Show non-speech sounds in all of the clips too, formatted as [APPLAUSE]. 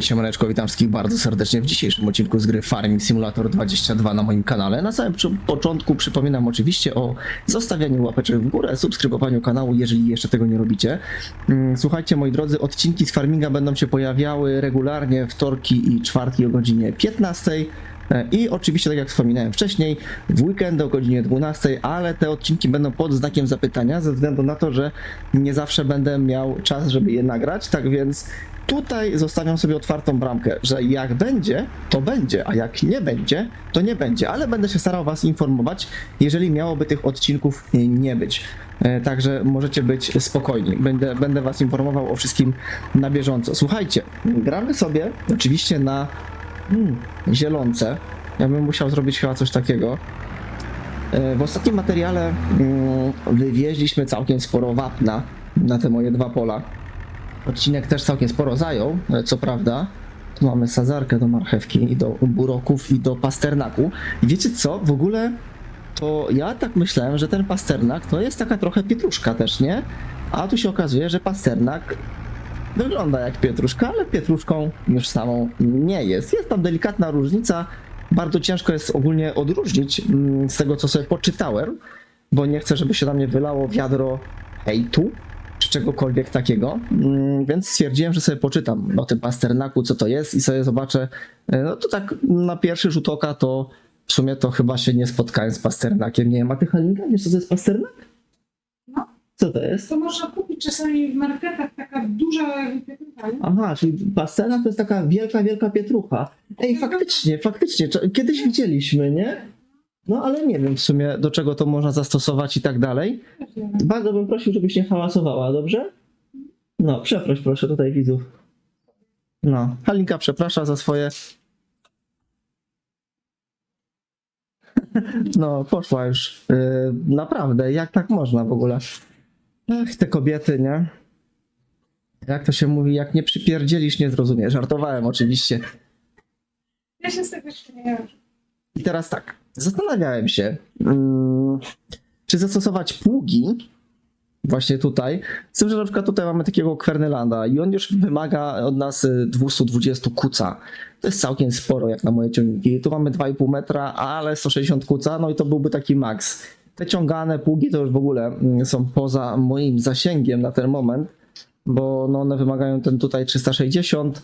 Siemaneczko, witam wszystkich bardzo serdecznie w dzisiejszym odcinku z gry Farming Simulator 22 na moim kanale. Na samym początku przypominam oczywiście o zostawianiu łapeczek w górę, subskrybowaniu kanału, jeżeli jeszcze tego nie robicie. Mm, Słuchajcie, moi drodzy, odcinki z Farminga będą się pojawiały regularnie wtorki i czwartki o godzinie 15. E, I oczywiście, tak jak wspominałem wcześniej, w weekend o godzinie 12, ale te odcinki będą pod znakiem zapytania, ze względu na to, że nie zawsze będę miał czas, żeby je nagrać. Tak więc tutaj zostawiam sobie otwartą bramkę, że jak będzie, to będzie, a jak nie będzie, to nie będzie, ale będę się starał Was informować, jeżeli miałoby tych odcinków nie być. E, Także możecie być spokojni. Będę, będę Was informował o wszystkim na bieżąco. Słuchajcie, gramy sobie oczywiście na Hmm, zielonce. Ja bym musiał zrobić chyba coś takiego. E, W ostatnim materiale mm, wywieźliśmy całkiem sporo wapna na te moje dwa pola. Odcinek też całkiem sporo zajął, e, co prawda. Tu mamy sadzarkę do marchewki, i do buroków, i do pasternaku. I wiecie co? W ogóle to ja tak myślałem, że ten pasternak to jest taka trochę pietruszka też, nie? A tu się okazuje, że pasternak Wygląda jak pietruszka, ale pietruszką już samą nie jest. Jest tam delikatna różnica. Bardzo ciężko jest ogólnie odróżnić mm, z tego, co sobie poczytałem, bo nie chcę, żeby się na mnie wylało wiadro hejtu czy czegokolwiek takiego. Mm, Więc stwierdziłem, że sobie poczytam o tym pasternaku, co to jest i sobie zobaczę. E, No to tak na pierwszy rzut oka to w sumie to chyba się nie spotkałem z pasternakiem. Nie wiem, a ty Halinka, wiesz co to jest pasternak? Co to jest? To można kupić czasami w marketach taka duża pietrucha, nie? Aha, czyli pasternak to jest taka wielka, wielka pietrucha. Ej, faktycznie, faktycznie, czo- kiedyś widzieliśmy, nie? No ale nie wiem w sumie do czego to można zastosować i tak dalej. Bardzo bym prosił, żebyś nie hałasowała, dobrze? No, przeproś proszę tutaj widzów. No, Halinka przeprasza za swoje... [LAUGHS] No, poszła już. Yy, naprawdę, jak tak można w ogóle? Ach, te kobiety, nie? Jak to się mówi, jak nie przypierdzielisz, nie zrozumiesz. Żartowałem oczywiście. Ja się z tego śmieję. I teraz tak, zastanawiałem się, mm, czy zastosować pługi właśnie tutaj, z tym, że na przykład tutaj mamy takiego Kwernelanda i on już wymaga od nas y, 220 kuca. To jest całkiem sporo jak na moje ciągniki. Tu mamy 2,5 metra, ale 160 kuca, no i to byłby taki maks. Te ciągane pługi to już w ogóle mm, są poza moim zasięgiem na ten moment, bo no one wymagają ten tutaj 360,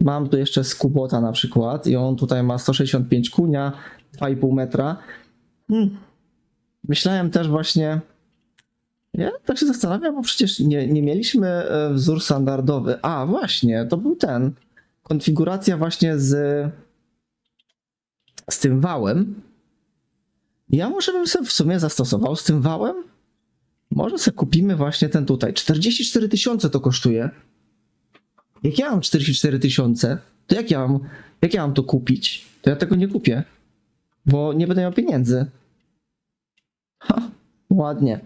Mam tu jeszcze skubota na przykład i on tutaj ma 165 kunia, 2,5 metra. Hmm. Myślałem też właśnie, ja tak się zastanawiam, bo przecież nie, nie mieliśmy e, wzór standardowy. A właśnie, to był ten. Konfiguracja właśnie z, z tym wałem. Ja może bym sobie w sumie zastosował z tym wałem? Może sobie kupimy właśnie ten tutaj. 44 tysiące to kosztuje. Jak ja mam 44 tysiące, to jak ja mam, jak ja mam to kupić? To ja tego nie kupię, bo nie będę miał pieniędzy. Ha, ładnie.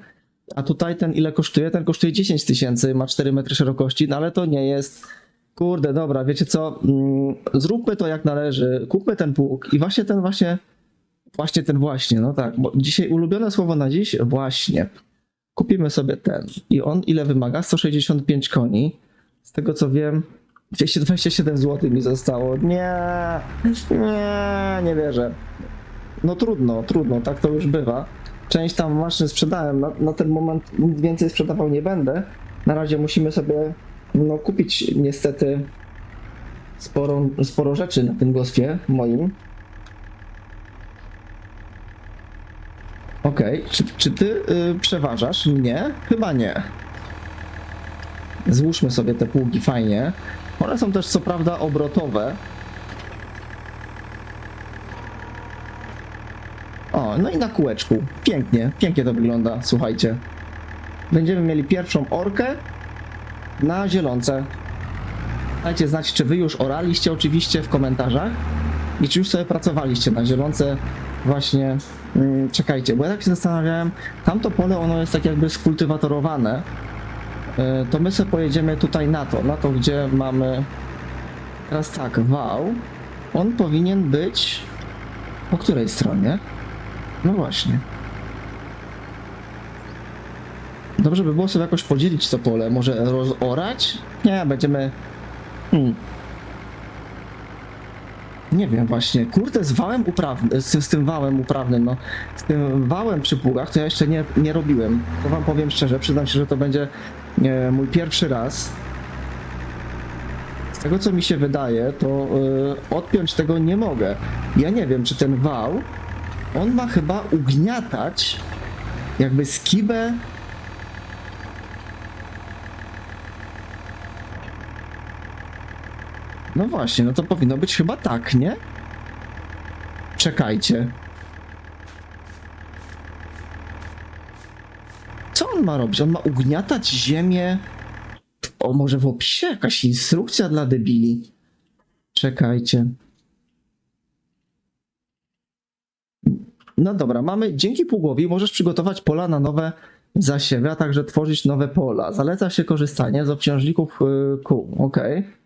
A tutaj ten ile kosztuje? Ten kosztuje 10 tysięcy, ma 4 metry szerokości, no ale to nie jest. Kurde, dobra, wiecie co? Mm, Zróbmy to jak należy. Kupmy ten pług i właśnie ten właśnie. Właśnie ten właśnie, no tak. Bo dzisiaj ulubione słowo na dziś właśnie. Kupimy sobie ten. I on ile wymaga? 165 koni. Z tego co wiem, 227 zł mi zostało. Nie, nie, nie wierzę. No trudno, trudno, tak to już bywa. Część tam maszyn sprzedałem, na, na ten moment nic więcej sprzedawał nie będę. Na razie musimy sobie no, kupić niestety sporo, rzeczy na tym gospie moim. Okej, czy, czy ty y, przeważasz? Nie? Chyba nie. Złóżmy sobie te pługi fajnie. One są też co prawda obrotowe. O, no i na kółeczku. Pięknie, pięknie to wygląda, słuchajcie. Będziemy mieli pierwszą orkę na zielonce. Dajcie znać, czy wy już oraliście oczywiście w komentarzach i czy już sobie pracowaliście na zielonce właśnie. Mm, czekajcie, bo ja tak się zastanawiałem, tamto pole ono jest tak jakby skultywatorowane. E, to my sobie pojedziemy tutaj na to, na to, gdzie mamy teraz tak, wał. On powinien być po której stronie? No właśnie. Dobrze by było sobie jakoś podzielić to pole. Może rozorać? Nie, będziemy. Hmm. Nie wiem właśnie, kurde, z wałem uprawnym, z, tym wałem uprawnym, no, z tym wałem przy pługach to ja jeszcze nie, nie robiłem. To wam powiem szczerze, przyznam się, że to będzie e, mój pierwszy raz. Z tego co mi się wydaje, to e, odpiąć tego nie mogę. Ja nie wiem, czy ten wał, on ma chyba ugniatać jakby skibę No właśnie, no to powinno być chyba tak, nie? Czekajcie. Co on ma robić? On ma ugniatać ziemię. O, może w opisie jakaś instrukcja dla debili. Czekajcie. No dobra, mamy dzięki pługowi możesz przygotować pola na nowe zasiewy, a także tworzyć nowe pola. Zaleca się korzystanie z obciążników y, kół. Okej.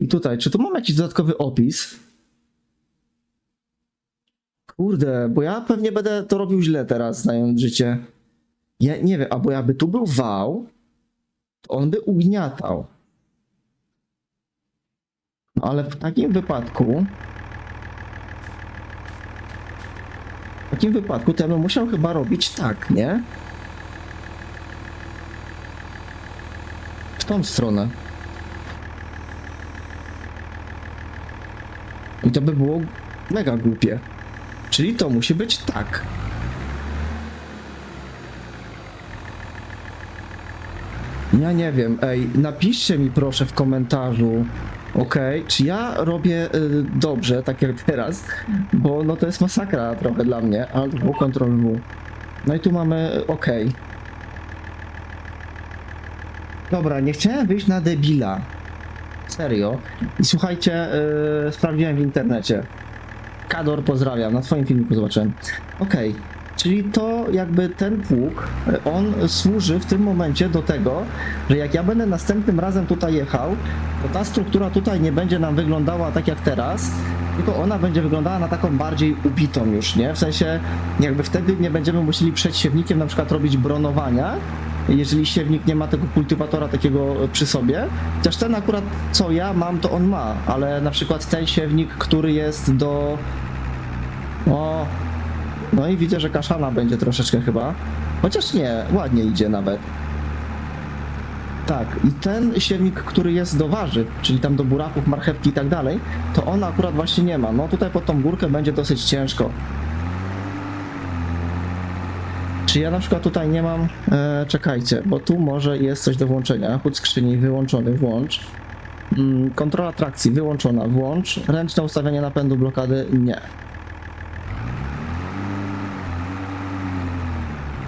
I tutaj, czy tu mam jakiś dodatkowy opis? Kurde, bo ja pewnie będę to robił źle teraz, znając życie. Ja nie wiem, albo jakby tu był wał, to on by ugniatał. No ale w takim wypadku. W takim wypadku to ja bym musiał chyba robić tak, nie? W tą stronę. I to by było mega głupie. Czyli to musi być tak. Ja nie wiem, ej, napiszcie mi proszę w komentarzu, okej, czy ja robię y, dobrze, tak jak teraz, bo no to jest masakra trochę dla mnie, Alt W, Ctrl W. No i tu mamy okej. Dobra, nie chciałem wyjść na debila. Serio. I słuchajcie, yy, sprawdziłem w internecie. Kador, pozdrawiam, na twoim filmiku zobaczyłem. Okej, czyli to jakby ten pług, y, on służy w tym momencie do tego, że jak ja będę następnym razem tutaj jechał, to ta struktura tutaj nie będzie nam wyglądała tak jak teraz, tylko ona będzie wyglądała na taką bardziej ubitą już, nie? W sensie jakby wtedy nie będziemy musieli przed siewnikiem na przykład robić bronowania, jeżeli siewnik nie ma tego kultywatora takiego przy sobie. Chociaż ten akurat co ja mam, to on ma, ale na przykład ten siewnik, który jest do. O. No i widzę, że kaszana będzie troszeczkę chyba. Chociaż nie, ładnie idzie nawet. Tak, i ten siewnik, który jest do warzyw, czyli tam do buraków, marchewki i tak dalej, to on akurat właśnie nie ma. No tutaj pod tą górkę będzie dosyć ciężko. Czy ja na przykład tutaj nie mam. E, czekajcie, bo tu może jest coś do włączenia. Chód skrzyni wyłączony, włącz. Mm, kontrola trakcji wyłączona, włącz. Ręczne ustawienie napędu blokady nie.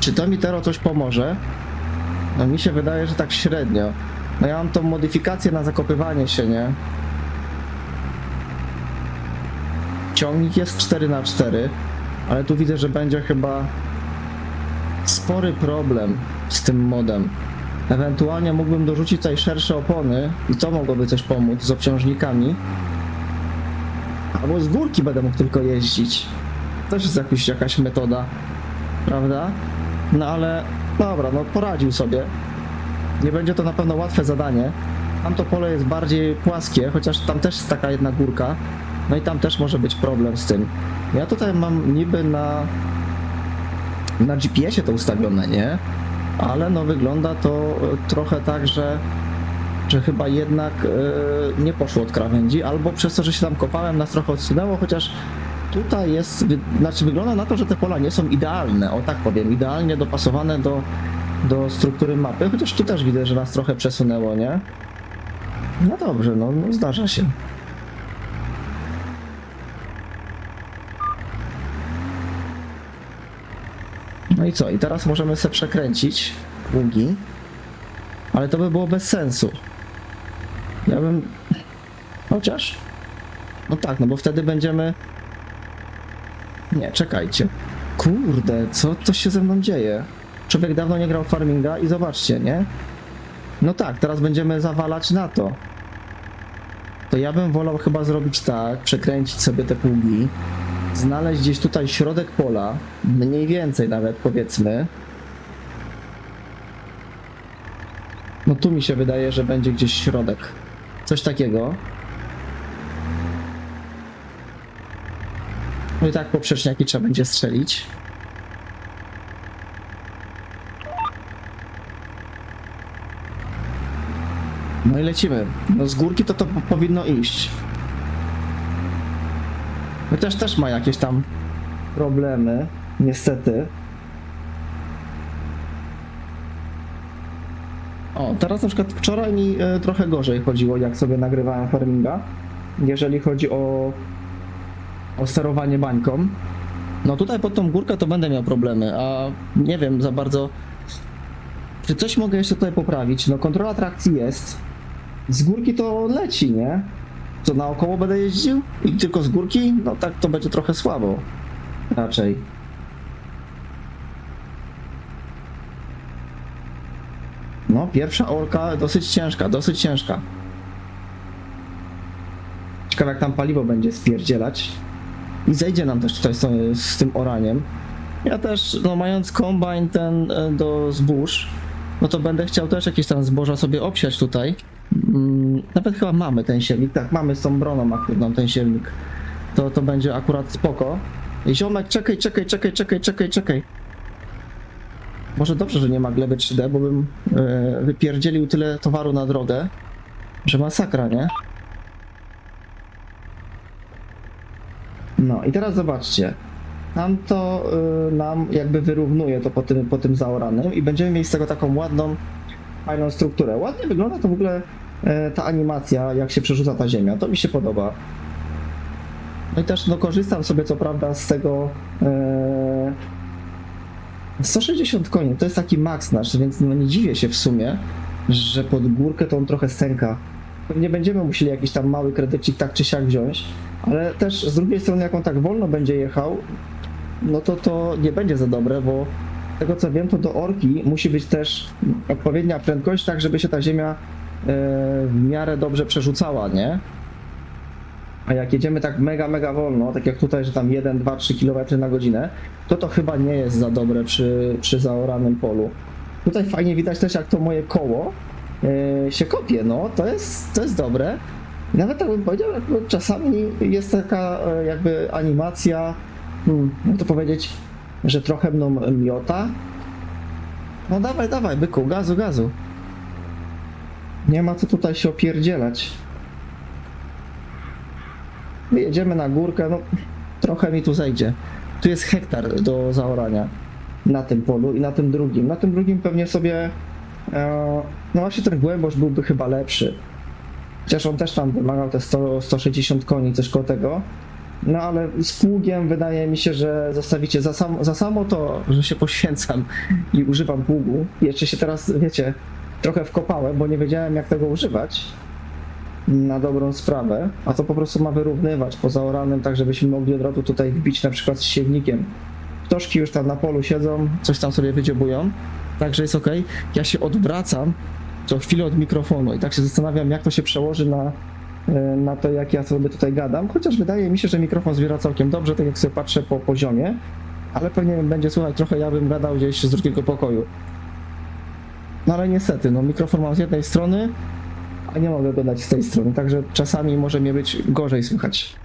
Czy to mi teraz coś pomoże? No mi się wydaje, że tak średnio. No ja mam tą modyfikację na zakopywanie się, nie? Ciągnik jest 4 na 4 ale tu widzę, że będzie chyba spory problem z tym modem. Ewentualnie mógłbym dorzucić tutaj szersze opony i to mogłoby coś pomóc z obciążnikami. Albo z górki będę mógł tylko jeździć. Też jest jakaś, jakaś metoda, prawda? No ale dobra, no poradził sobie. Nie będzie to na pewno łatwe zadanie. Tamto pole jest bardziej płaskie, chociaż tam też jest taka jedna górka. No i tam też może być problem z tym. Ja tutaj mam niby na na GPS-ie to ustawione, nie? Ale no wygląda to e, trochę tak, że, że chyba jednak e, nie poszło od krawędzi, albo przez to, że się tam kopałem, nas trochę odsunęło, chociaż tutaj jest, znaczy wygląda na to, że te pola nie są idealne, o tak powiem, idealnie dopasowane do, do struktury mapy, chociaż tu też widzę, że nas trochę przesunęło, nie? No dobrze, no, no zdarza się. No i co? I teraz możemy sobie przekręcić pługi, ale to by było bez sensu. Ja bym... Chociaż... No tak, no bo wtedy będziemy... Nie, czekajcie. Kurde, co, co się ze mną dzieje? Człowiek dawno nie grał farminga i zobaczcie, nie? No tak, teraz będziemy zawalać na to. To ja bym wolał chyba zrobić tak, przekręcić sobie te pługi, znaleźć gdzieś tutaj środek pola, mniej więcej nawet powiedzmy. No tu mi się wydaje, że będzie gdzieś środek. Coś takiego. No i tak poprzeczniaki trzeba będzie strzelić. No i lecimy. No z górki to to po- powinno iść. Chociaż też ma jakieś tam problemy, niestety. O, teraz na przykład wczoraj mi e, trochę gorzej chodziło, jak sobie nagrywałem farminga, jeżeli chodzi o, o sterowanie bańką. No tutaj pod tą górkę to będę miał problemy, a nie wiem za bardzo, czy coś mogę jeszcze tutaj poprawić. No kontrola trakcji jest, z górki to leci, nie? Co naokoło będę jeździł? I tylko z górki? No tak to będzie trochę słabo. Raczej. No, pierwsza orka dosyć ciężka, dosyć ciężka. Ciekawe jak tam paliwo będzie spierdzielać. I zejdzie nam też tutaj z, z tym oraniem. Ja też, no mając kombajn ten e, do zbóż, no to będę chciał też jakieś tam zboża sobie obsiać tutaj. Mm, Nawet chyba mamy ten siewnik, tak, mamy z tą broną aktywną ten siewnik. To, to będzie akurat spoko. I Ziomek, czekaj, czekaj, czekaj, czekaj, czekaj, czekaj. Może dobrze, że nie ma gleby 3D, bo bym e, wypierdzielił tyle towaru na drogę, że masakra, nie? No i teraz zobaczcie. Nam to y, nam jakby wyrównuje to po tym, po tym zaoranym i będziemy mieli z tego taką ładną, fajną strukturę. Ładnie wygląda to w ogóle ta animacja, jak się przerzuca ta ziemia. To mi się podoba. No i też no, korzystam sobie co prawda z tego e, 160 koni, to jest taki max nasz, więc no nie dziwię się w sumie, że pod górkę on trochę stęka. Pewnie będziemy musieli jakiś tam mały kredycik tak czy siak wziąć, ale też z drugiej strony jak on tak wolno będzie jechał, no to to nie będzie za dobre, bo z tego co wiem, to do orki musi być też odpowiednia prędkość, tak żeby się ta ziemia e, w miarę dobrze przerzucała, nie? A jak jedziemy tak mega, mega wolno, tak jak tutaj, że tam 1, 2, 3 km na godzinę, to to chyba nie jest za dobre przy, przy zaoranym polu. Tutaj fajnie widać też, jak to moje koło e, się kopie, no, to jest, to jest dobre. Nawet tak bym powiedział, jakby czasami jest taka e, jakby animacja, hmm, jak to powiedzieć, że trochę mną miota. No dawaj, dawaj, byku, gazu, gazu. Nie ma co tutaj się opierdzielać. Jedziemy na górkę, no trochę mi tu zejdzie. Tu jest hektar do zaorania na tym polu i na tym drugim. Na tym drugim pewnie sobie, e, no właśnie ten głębość byłby chyba lepszy. Chociaż on też tam wymagał te 100, 160 koni, coś koło tego. No ale z pługiem wydaje mi się, że zostawicie za, sam, za samo to, że się poświęcam i używam pługu. Jeszcze się teraz, wiecie, trochę wkopałem, bo nie wiedziałem jak tego używać na dobrą sprawę, a to po prostu ma wyrównywać po zaoranym, tak żebyśmy mogli od razu tutaj wbić na przykład z siewnikiem. Ptoszki już tam na polu siedzą, coś tam sobie wydziobują, także jest ok. Ja się odwracam co chwilę od mikrofonu i tak się zastanawiam, jak to się przełoży na, e, na to, jak ja sobie tutaj gadam, chociaż wydaje mi się, że mikrofon zbiera całkiem dobrze, tak jak sobie patrzę po poziomie, ale pewnie będzie słychać trochę, ja bym gadał gdzieś z drugiego pokoju. No ale niestety, no mikrofon mam z jednej strony, a nie mogę go dać z tej strony, także czasami może mnie być gorzej słychać.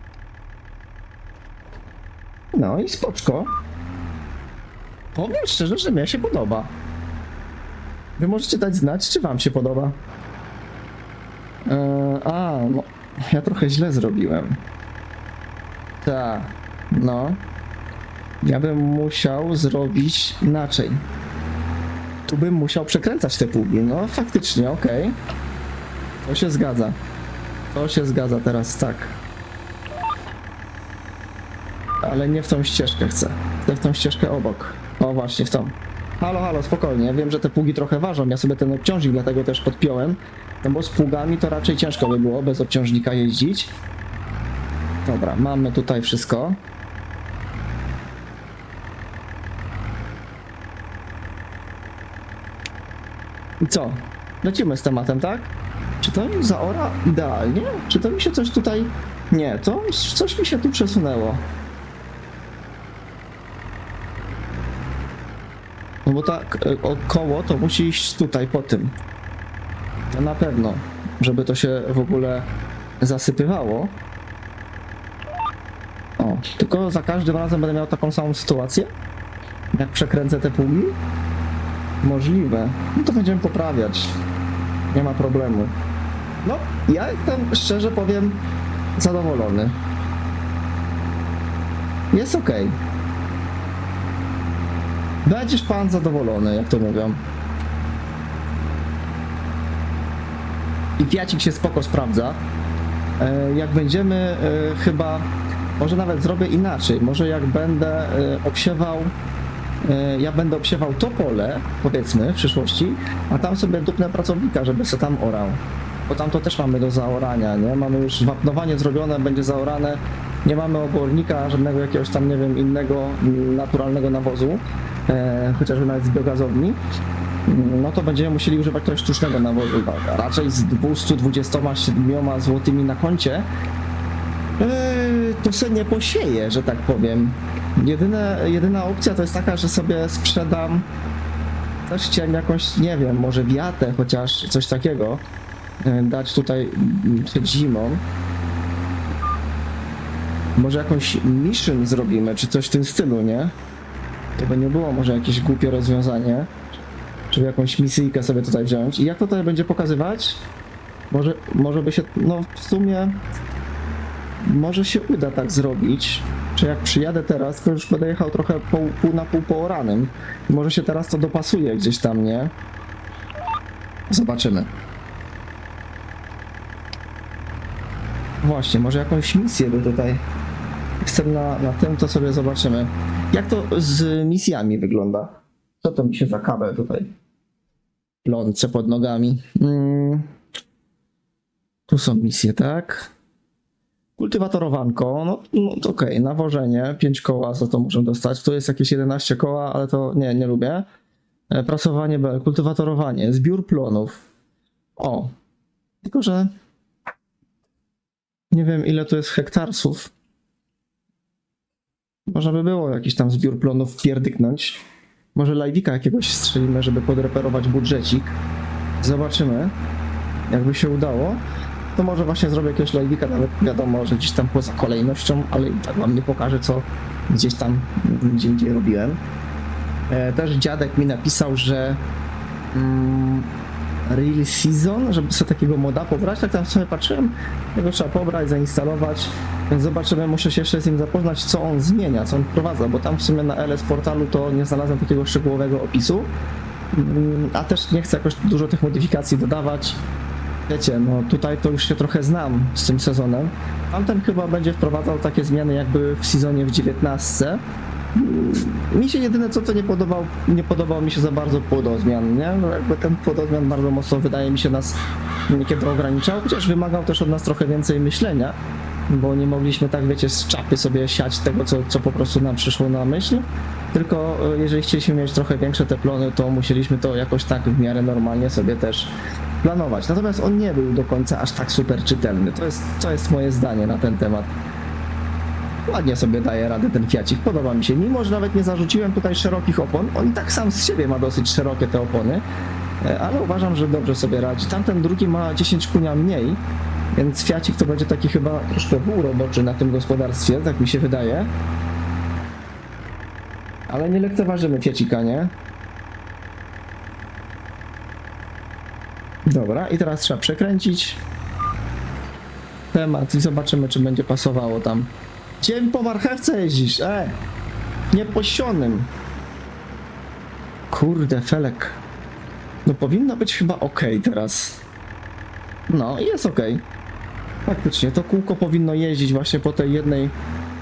No i spoczko. Powiem szczerze, że mnie się podoba. Wy możecie dać znać, czy wam się podoba. Eee, a, no, ja trochę źle zrobiłem. Tak, no. Ja bym musiał zrobić inaczej. Tu bym musiał przekręcać te pługi. No, faktycznie, okej. To się zgadza. To się zgadza teraz, tak. Ale nie w tą ścieżkę chcę. Chcę w tą ścieżkę obok. O, właśnie, w tą. Halo, halo, spokojnie. Wiem, że te pługi trochę ważą. Ja sobie ten obciążnik dlatego też podpiąłem. No bo z pługami to raczej ciężko by było bez obciążnika jeździć. Dobra, mamy tutaj wszystko. I co? Lecimy z tematem, tak? Czy to zaora idealnie? Czy to mi się coś tutaj... Nie, to coś mi się tu przesunęło. No bo tak, e, o koło to musi iść tutaj po tym. To na pewno, żeby to się w ogóle zasypywało. O, O, tylko za każdym razem będę miał taką samą sytuację? Jak przekręcę te pługi? Możliwe. No to będziemy poprawiać. Nie ma problemu. No, ja jestem, szczerze powiem, zadowolony. Jest okej. Będziesz pan zadowolony, jak to mówią. I Fiacik się spoko sprawdza. E, Jak będziemy e, chyba, może nawet zrobię inaczej, może jak będę e, obsiewał, ja będę obsiewał to pole, powiedzmy, w przyszłości, a tam sobie dupnę pracownika, żeby se tam orał. Bo tam to też mamy do zaorania, nie? Mamy już wapnowanie zrobione, będzie zaorane, nie mamy obornika, żadnego jakiegoś tam, nie wiem, innego naturalnego nawozu, e, chociażby nawet z biogazowni no to będziemy musieli używać trochę sztucznego nawozu. tak, Raczej z 227 złotymi na koncie yy, to się nie posieje, że tak powiem. Jedyne, jedyna opcja to jest taka, że sobie sprzedam też chciałem jakąś, nie wiem, może wiatę, chociaż coś takiego yy, dać tutaj przed zimą. Może jakąś mission zrobimy, czy coś w tym stylu, nie? To by nie było może jakieś głupie rozwiązanie żeby jakąś misyjkę sobie tutaj wziąć. I jak to tutaj będzie pokazywać? Może, może by się, no w sumie, może się uda tak zrobić, że jak przyjadę teraz, to już będę jechał trochę pół, pół na pół po oranym. Może się teraz to dopasuje gdzieś tam, nie? Zobaczymy. Właśnie, może jakąś misję by tutaj jestem na, na tym, to sobie zobaczymy. Jak to z misjami wygląda? Co to mi się za kabel tutaj? Lące pod nogami. Mm. Tu są misje, tak? Kultywatorowanko, no, no okej, nawożenie, 5 koła za to muszę dostać. Tu jest jakieś 11 koła, ale to nie, nie lubię. E, Prasowanie, kultywatorowanie, zbiór plonów. O, tylko że nie wiem ile to jest hektarsów. Można by było jakiś tam zbiór plonów pierdyknąć. Może live'ika jakiegoś strzelimy, żeby podreperować budżecik. Zobaczymy, jakby się udało. To może właśnie zrobię jakiegoś live'ika, nawet wiadomo, że gdzieś tam poza kolejnością, ale i tak wam nie pokażę, co gdzieś tam gdzie indziej robiłem. E, też dziadek mi napisał, że mm, Real Season, żeby sobie takiego moda pobrać, tak tam sobie patrzyłem, tego trzeba pobrać, zainstalować, więc zobaczymy, muszę się jeszcze z nim zapoznać, co on zmienia, co on wprowadza, bo tam w sumie na LS portalu to nie znalazłem takiego szczegółowego opisu, Mm, a też nie chcę jakoś dużo tych modyfikacji dodawać. Wiecie, no tutaj to już się trochę znam z tym sezonem. Tamten chyba będzie wprowadzał takie zmiany jakby w sezonie w 19. Mm, Mi się jedyne co to nie podobał, nie podobał mi się za bardzo płodozmian, nie? No jakby ten płodozmian bardzo mocno wydaje mi się nas niekiedy ograniczał, chociaż wymagał też od nas trochę więcej myślenia, bo nie mogliśmy tak, wiecie, z czapy sobie siać tego, co, co po prostu nam przyszło na myśl. Tylko e, jeżeli chcieliśmy mieć trochę większe te plony, to musieliśmy to jakoś tak w miarę normalnie sobie też planować. Natomiast on nie był do końca aż tak super czytelny. To jest, to jest moje zdanie na ten temat. Ładnie sobie daje radę ten Fiacik, podoba mi się. Mimo, że nawet nie zarzuciłem tutaj szerokich opon, on i tak sam z siebie ma dosyć szerokie te opony, e, ale uważam, że dobrze sobie radzi. Tamten drugi ma 10 kunia mniej, więc Fiacik to będzie taki chyba troszkę półroboczy na tym gospodarstwie, tak mi się wydaje. Ale nie lekceważymy Fiacika, nie? Dobra, i teraz trzeba przekręcić temat i zobaczymy, czy będzie pasowało tam. Gdzie po marchewce jeździsz? E! Nieposionym. Kurde, Felek. No powinno być chyba ok teraz. No, jest ok. Faktycznie, to kółko powinno jeździć właśnie po tej jednej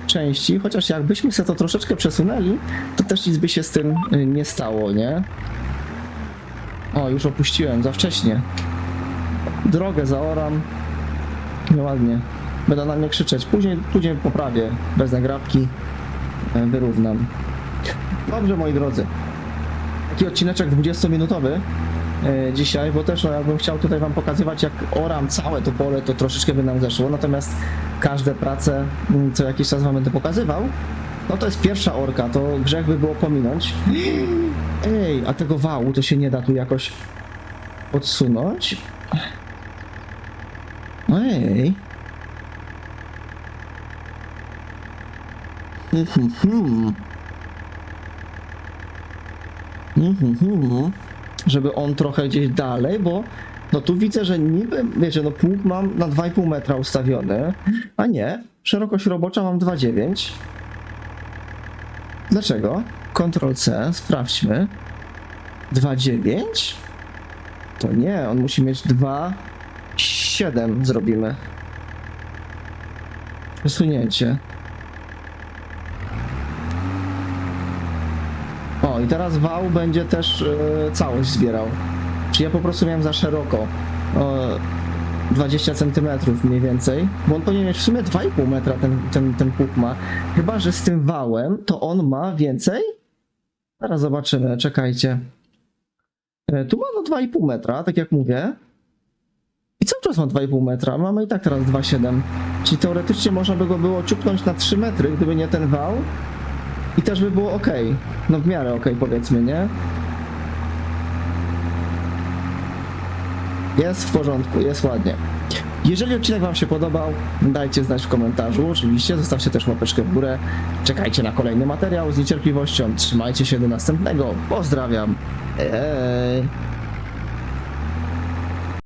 części, chociaż jakbyśmy sobie to troszeczkę przesunęli, to też nic by się z tym y, nie stało, nie? O, już opuściłem, za wcześnie. Drogę zaoram. Nieładnie. Będą na mnie krzyczeć. Później, później poprawię. Bez nagrabki. e, Wyrównam. Dobrze, moi drodzy. Taki odcineczek 20-minutowy e, dzisiaj, bo też no, jakbym chciał tutaj wam pokazywać, jak oram całe to pole, to troszeczkę by nam zeszło. Natomiast każde prace, mm, co jakiś czas wam będę pokazywał, no to jest pierwsza orka, to grzech by było pominąć. Ej, a tego wału to się nie da tu jakoś odsunąć? Ej. Mhm, mhm. Żeby on trochę gdzieś dalej, bo no tu widzę, że niby, wiecie, no pług mam na 2,5 metra ustawiony, a nie, szerokość robocza mam 2,9. Dlaczego? Ctrl C, sprawdźmy. 2,9? To nie, on musi mieć 2,7 zrobimy. Przesunięcie. O, i teraz wał będzie też e, całość zbierał. Czy ja po prostu miałem za szeroko. E, 20 cm mniej więcej, bo on powinien mieć w sumie 2,5 metra ten, ten, ten pług ma. Chyba, że z tym wałem to on ma więcej? Zaraz zobaczymy, czekajcie. E, Tu ma no 2,5 metra, tak jak mówię. I cały czas ma 2,5 metra, mamy i tak teraz 2,7. Czyli teoretycznie można by go było ciupnąć na 3 metry, gdyby nie ten wał. I też by było ok. No w miarę ok, powiedzmy, nie? Jest w porządku, jest ładnie. Jeżeli odcinek Wam się podobał, dajcie znać w komentarzu. Oczywiście zostawcie też łapeczkę w górę. Czekajcie na kolejny materiał z niecierpliwością. Trzymajcie się do następnego. Pozdrawiam. Ej.